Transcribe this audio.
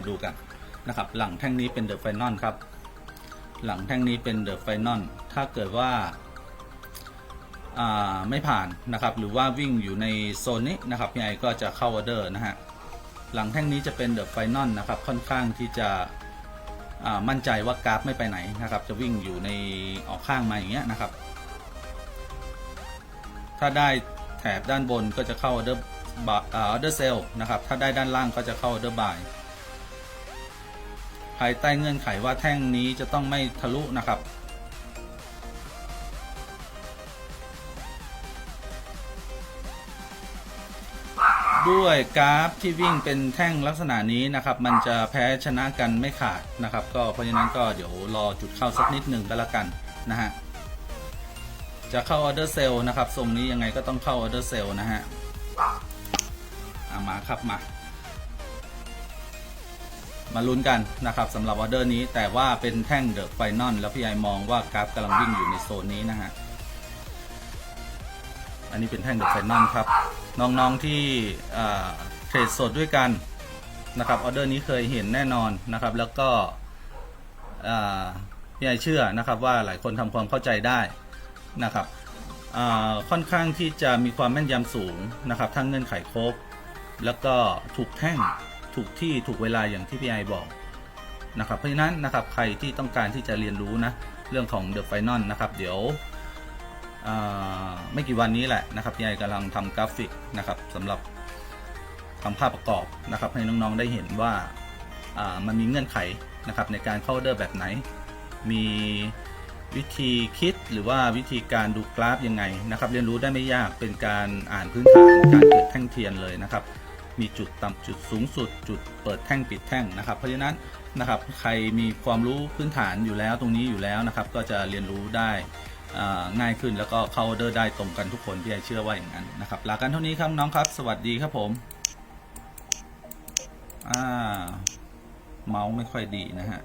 มาดูกันนะครับ หลังแท่งนี้เป็นเดอะไฟนอลครับ หลังแท่งนี้เป็นเดอะไฟนอลถ้าเกิดว่าาไม่ผ่านนะครับ หรือว่าวิ่งอยู่ในโซนนี้นะครับพี่ไอก็จะเข้าออเดอร์นะฮะ หลังแท่งนี้จะเป็นเดอะไฟนอลนะครับ ค่อนข้างที่จะมั่นใจว่ากราฟไม่ไปไหนนะครับ จะวิ่งอยู่ในออกข้างมาอย่างเงี้ยนะครับ ถ้าได้แถบด้านบนก็จะเข้าออเดอร์บออเดอร์เซลนะครับ ถ้าได้ด้านล่างก็จะเข้าออเดอร์บาย ภายใต้เงื่อนไขว่าแท่งนี้จะต้องไม่ทะลุนะครับ ด้วยกราฟที่วิ่งเป็นแท่งลักษณะนี้นะครับ มันจะแพ้ชนะกันไม่ขาดนะครับ ก็เพราะฉะนั้นก็เดี๋ยวรอจุดเข้าสักนิดหนึ่งก็แล้วกันนะฮะจะเข้าออเดอร์เซลนะครับทรงนี้ยังไงก็ต้องเข้าออเดอร์เซลนะฮะอามาครับมา มาลุ้นกันนะครับสำหรับออเดอร์นี้แต่ว่าเป็นแท่งเดอะไฟนอลแล้วพี่ไอมองว่ากราฟกำลังวิ่งอยู่ในโซนนี้นะฮะอันนี้เป็นแท่งเดอะไฟนอลครับ น้องๆที่เทรดสดด้วยกันนะครับออเดอร์นี้เคยเห็นแน่นอนนะครับ แล้วก็พี่ไอเชื่อนะครับว่าหลายคนทำความเข้าใจได้นะครับค่อนข้างที่จะมีความแม่นยำสูงนะครับทั้งเงื่อนไขครบแล้วก็ถูกแท่ง ถูกที่ถูกเวลาอย่างที่พี่ไอบอกนะครับเพราะฉะนั้นนะครับใครที่ต้องการที่จะเรียนรู้นะเรื่องของ The Final นะครับเดี๋ยวไม่กี่วันนี้แหละนะครับพี่ไอกำลังทำกราฟิกนะครับสำหรับทำภาพประกอบนะครับให้น้องๆได้เห็นว่ามันมีเงื่อนไขนะครับในการเข้าเดอร์แบบไหน มีวิธีคิดหรือว่าวิธีการดูกราฟยังไงนะครับ เรียนรู้ได้ไม่ยากเป็นการอ่านพื้นฐานการเกิดแท่งเทียนเลยนะครับ มีจุดต่ำจุดสูงสุด จุดเปิดแท่งปิดแท่งนะครับ เพราะฉะนั้นนะครับใครมีความรู้พื้นฐานอยู่แล้วตรงนี้อยู่แล้วนะครับ ก็จะเรียนรู้ได้ง่ายขึ้นแล้วก็เข้าออเดอร์ได้ตรงกันทุกคนพี่ไอเชื่อว่าอย่างนั้นนะครับลากันเท่านี้ครับน้องครับ สวัสดีครับผมอ่าเมาส์ไม่ค่อยดีนะฮะ